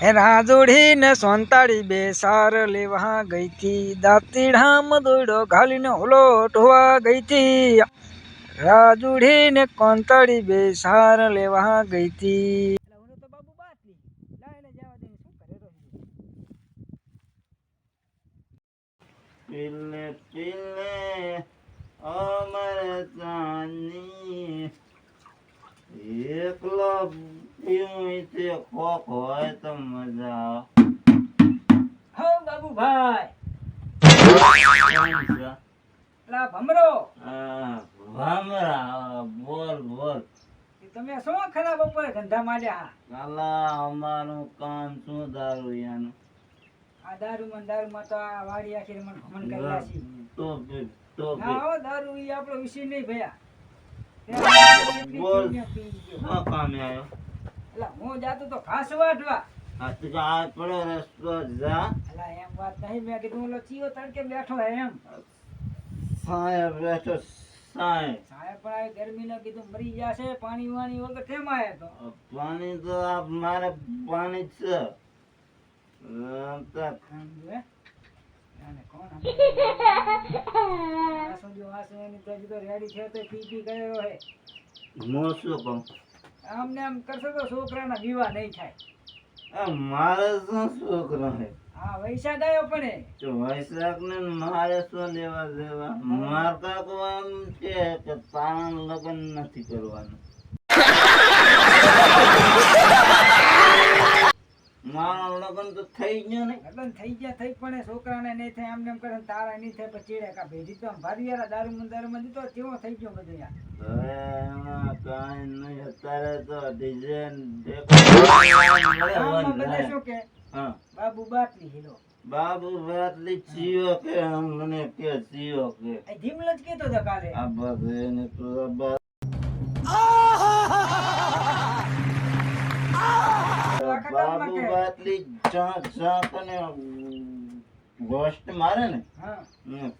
હે રાજોડી સોંતાળી બે સાર લેવા ગઈ હતી દાંતીડામ દોડો ઘાલીને હોલો ઢોવા ગઈ હતી રાજુડી ને બે સાર લેવા ગઈ હતી પીલે પીલે અમર ચાની એકલો તે કોક હોય તો મજા હો બાબુભાઈ? પેલા ભમરો આ ભામરા બોલ બોલ તમે શું ખરાબ ઉપર ધંધા માંડ્યા કાલા અમારું કામ શું દારૂ યાનું આ દારૂ માં દારૂ માં તો આ વાડી આખી મને ભમણ કરેલા છે તો હો દારૂ ઈ આપણો વિષય નહીં ભયા બોલ. શું કામે આવ્યો એલા હું જાતો તો ઘાસ વાટવા આ તો આ પડો રસ્તો જા એમ વાત નહીં. મેં કીધું ઓલો ચીયો તડકે બેઠો હે એમ. સાહેબ બેઠો સાહેબ સાહેબ પણ આ ગરમીને કીધું મરી જશે પાણી વાણી વગર કેમ આયા તો? પાણી તો આ મારે પાણી છે. આમ તો આમને આમ કરશો તો છોકરાના વિવાહ નહીં થાય. મારે શું છોકરો હે હા વૈશાખ આવ્યો પણ એ. તો વૈશાખ ને મારે શું લેવા દેવા? માર કાકો એમ છે કે તારા લગ્ન નથી કરવાનું. મારા લગ્ન તો થઈ ગયો ને. લગ્ન થઈ ગયા થઈ પણ એ છોકરાને નહીં થાય આમને એમ કરે ને તારા નહીં થાય પછી ચીડે કા ભેજી તો ભારી યાર દારૂ માં દારૂ માં દીધો કેવો થઈ ગયો બધો યાર? હવે નહીં અત્યારે તો ડિઝાઇન બધા શું કે? હા. બાબુ બાટલી હીરો બાબુ બાટલી ચિયો કે મને કે ચિયો કે. એ ધીમલો જ કેતો તો કાલે. આ બધે ને તો આ બસ આખા ગામમાં બાબુ બાટલી ચાંક ચાંક અને ગોષ્ટ મારે ને?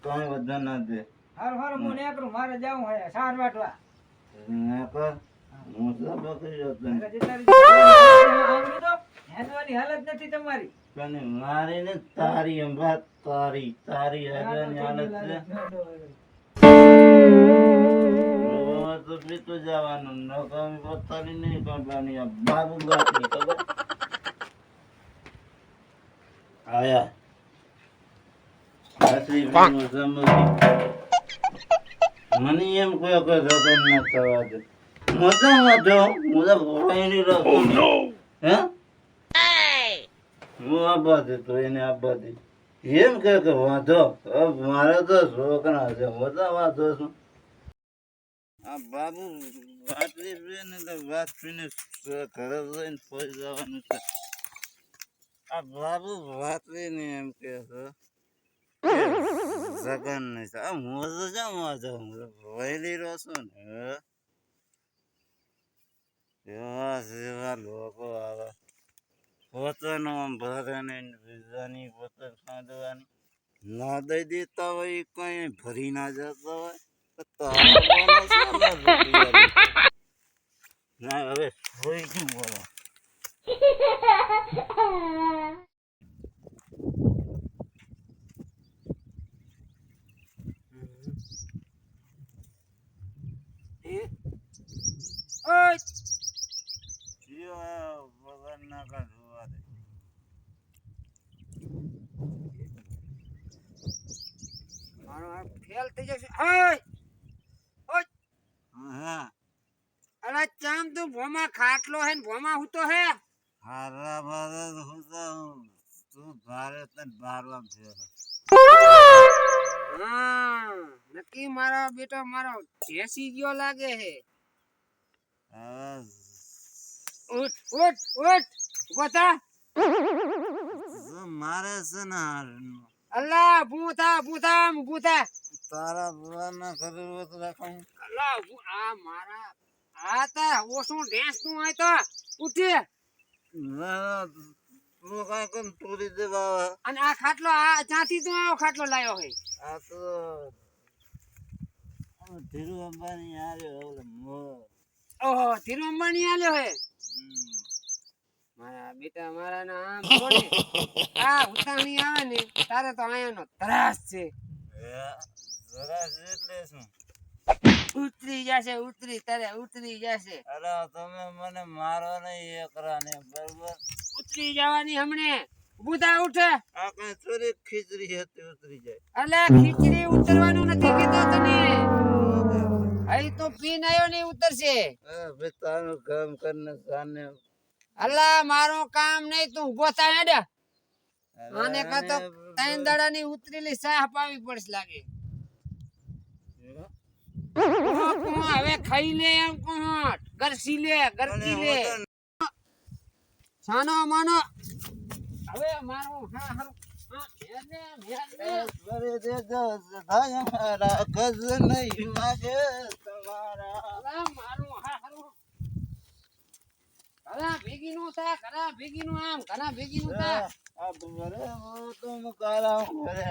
કાંઈ વધુ ના દે. હાર હાર હું નીકળું મારે જાવું હે સાર વાટવા. ને કર હું તો બકરી જતો ને. એટલે જેટલા રીતે આવડી તો હેંદવાની હાલત નથી તમારી. કને મારી ને તારી અંબા તારી તારી હગવાની હાલત છે. તો જવાનું. નકામી પોતાની નહીં કરવાની. આ બાબુ બાટલી ખબર? આયા. મને એમ કોઈ કોઈ રગન ના થવા દે. મજામાં જો તો ભોળાઈની રગન હે? હું આબા દેતો એને આબા દે એમ કે કે વાંધો મારે તો છોકરા છે મજા વાંધો છું? આ બાબુ પીએ ને તો વાત ફિનિશ ઘરે જઈને ફરી જવાનું છે. આ બાબુ વાતરી નહીં એમ કે છે જગન નહીં છે આ વાંધો હું તો વહેલી રહું છું ને એવા જેવા લોકો આવે. પોતાનો આમ ભરે ને બીજાની પોતે ખાંડવાની ના દઈ દેતા હોય કઈ ભરી ના જતા હોય? ના. હવે હોઈ શું બોલો? ફેલ થઈ જશે અલા ચામ તું ભોમાં ખાટલો હે ભોમાં હું તો હે? હારા ભારત હું તો તું ભારત ને બારવા છે હા નક્કી મારો બેટો મારો ભેસી ગયો લાગે હે હવે ઉઠ ઉઠ ઉઠ ઊભો થા શું મારે છે ને હારનું. અલ્લા ભૂતા ભૂતા ભૂતા તારા પુરાના ઘરે હોત રાખું અલ્લા ઊભું. આ મારા આ તા ઓસું ડેન્સનું અને આ ખાટલો આ જ્યાંથી તું આવો ખાટલો લાયો હે. આ તો આ ધીરુ અંબાણી આવ્યો ઓલો ઓહો ધીરુ અંબાણી આલ્યો હે. મારા બેટા મારા ના આમ છોડે આ ઉતાણી આવે ને તારે તો આયાનો ત્રાસ છે. હે, એટલે શું? ઉતરી જશે ઉતરી તારે ઉતરી જશે. અરે તમે મને મારો નહીં એકરાને બરોબર? ઉતરી જવાની હમણે. બુધા ઉઠે. આ કઈ ચોરી ખીચડી હતી ઉતરી જાય. અલે ખીચડી ઉતરવાનું નથી કીધો તને. અહીં તો પીન આવ્યો ને ઉતરશે. ભાઈ તારું કામ કરને સાને. અલ્લા મારું કામ નહીં તું ઊભો થાય હેડે. આને કાં તો ત્રણ દાડાની ઉતરેલી સાહ પાવી પડશે લાગે. હવે ખાઈ લે એમ કોટ ગરસી લે, ગરકી લે. સાનો માનો. હવે મારો હા હરું ભેગી નું થા ઘણા ભેગી નું આમ, ઘણા ભેગી નું થા ભરે હું તું કાલા ભરે